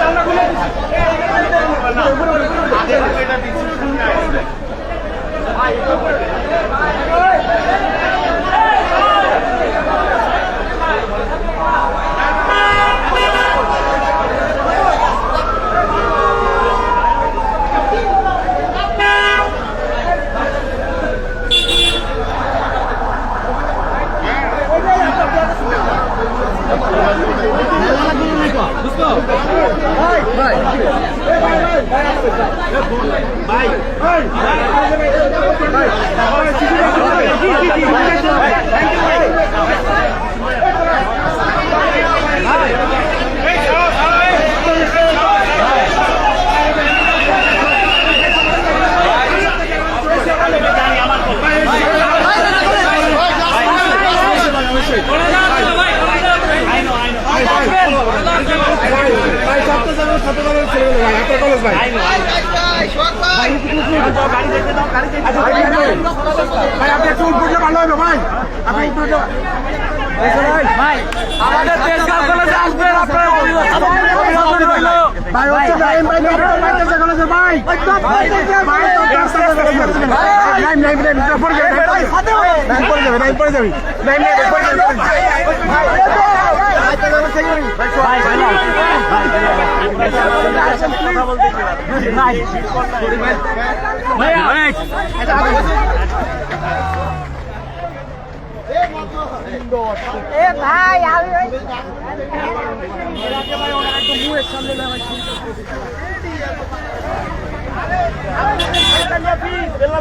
জানলা খুলে ভাই ভাই আমাদের তেজগাঁও কলেজে আসবেন আপনারা অভিনন্দন রইল ভাই হচ্ছে ভাই ভাই ভাই চেষ্টা করেছে ভাই ভাই নাইম নাইম নাইম পড়ে যাবে নাইম পড়ে যাবে নাইম পড়ে যাবে নাইম নাইম পড়ে যাবে ভাই ভাই এ ভাই আমি ওই এ ভাই আমি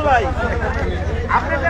ভাই আপনাকে